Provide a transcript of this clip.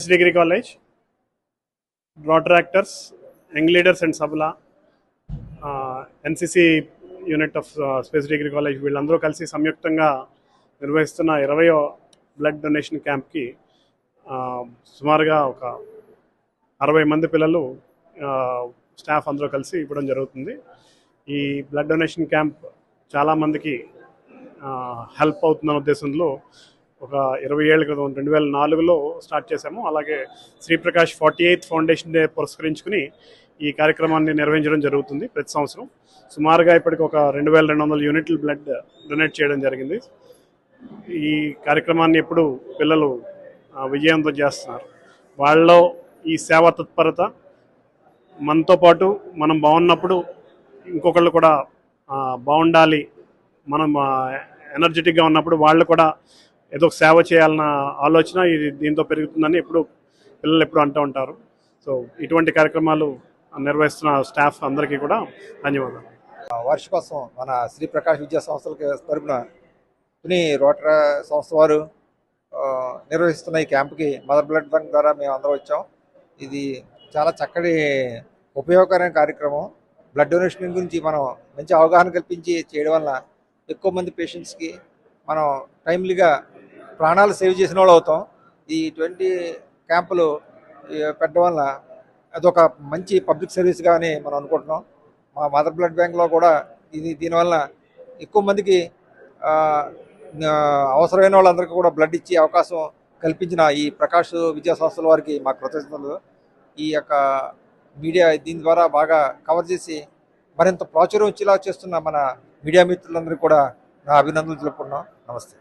Degree college rotaractors young leaders and సబ్లా NCC unit of space degree college వీళ్ళందరూ కలిసి సంయుక్తంగా నిర్వహిస్తున్న ఇరవయో బ్లడ్ డొనేషన్ క్యాంప్కి సుమారుగా ఒక అరవై మంది పిల్లలు స్టాఫ్ అందరూ కలిసి ఇవ్వడం జరుగుతుంది. ఈ బ్లడ్ డొనేషన్ క్యాంప్ చాలామందికి హెల్ప్ అవుతుందన్న ఉద్దేశంలో ఒక ఇరవై ఏళ్ళ క్రితం రెండు వేల నాలుగులో స్టార్ట్ చేశాము. అలాగే Sriprakash forty eighth foundation day పురస్కరించుకుని ఈ కార్యక్రమాన్ని నిర్వహించడం జరుగుతుంది ప్రతి సంవత్సరం. సుమారుగా ఇప్పటికి ఒక రెండు వేల రెండు వందల యూనిట్లు బ్లడ్ డొనేట్ చేయడం జరిగింది. ఈ కార్యక్రమాన్ని ఎప్పుడు పిల్లలు విజయంతో చేస్తున్నారు. వాళ్ళలో ఈ సేవా తత్పరత మనతో పాటు మనం బాగున్నప్పుడు ఇంకొకళ్ళు కూడా బాగుండాలి మనం ఎనర్జెటిక్గా ఉన్నప్పుడు వాళ్ళు కూడా ఏదో ఒక సేవ చేయాలన్న ఆలోచన ఇది దీంతో పెరుగుతుందని ఎప్పుడు పిల్లలు ఎప్పుడు అంటూ ఉంటారు. సో ఇటువంటి కార్యక్రమాలు నిర్వహిస్తున్న స్టాఫ్ అందరికీ కూడా ధన్యవాదాలు. వార్షికోత్సవం మన శ్రీ ప్రకాష్ విద్యా సంస్థలకి తరపున తుని రోటరా సంస్థ వారు నిర్వహిస్తున్న ఈ క్యాంప్కి మదర్ బ్లడ్ బ్యాంక్ ద్వారా మేము అందరం వచ్చాం. ఇది చాలా చక్కటి ఉపయోగకరమైన కార్యక్రమం. బ్లడ్ డొనేషన్ గురించి మనం మంచి అవగాహన కల్పించి చేయడం వల్ల ఎక్కువ మంది పేషెంట్స్కి మనం టైమ్లీగా ప్రాణాలు సేవ్ చేసిన వాళ్ళు అవుతాం. ఈ ట్వంటీ క్యాంపులు పెట్టడం వల్ల అదొక మంచి పబ్లిక్ సర్వీస్గా అని మనం అనుకుంటున్నాం. మా మదర్ బ్లడ్ బ్యాంక్లో కూడా ఇది దీనివల్ల ఎక్కువ మందికి అవసరమైన వాళ్ళందరికీ కూడా బ్లడ్ ఇచ్చే అవకాశం కల్పించిన ఈ ప్రకాష్ విద్యా సంస్థల వారికి మా కృతజ్ఞతలు. ఈ యొక్క మీడియా దీని ద్వారా బాగా కవర్ చేసి మరింత ప్రాచుర్యం వచ్చేలా చేస్తున్న మన మీడియా మిత్రులందరికీ కూడా నా అభినందనలు తెలుపుకున్నాం నమస్తే.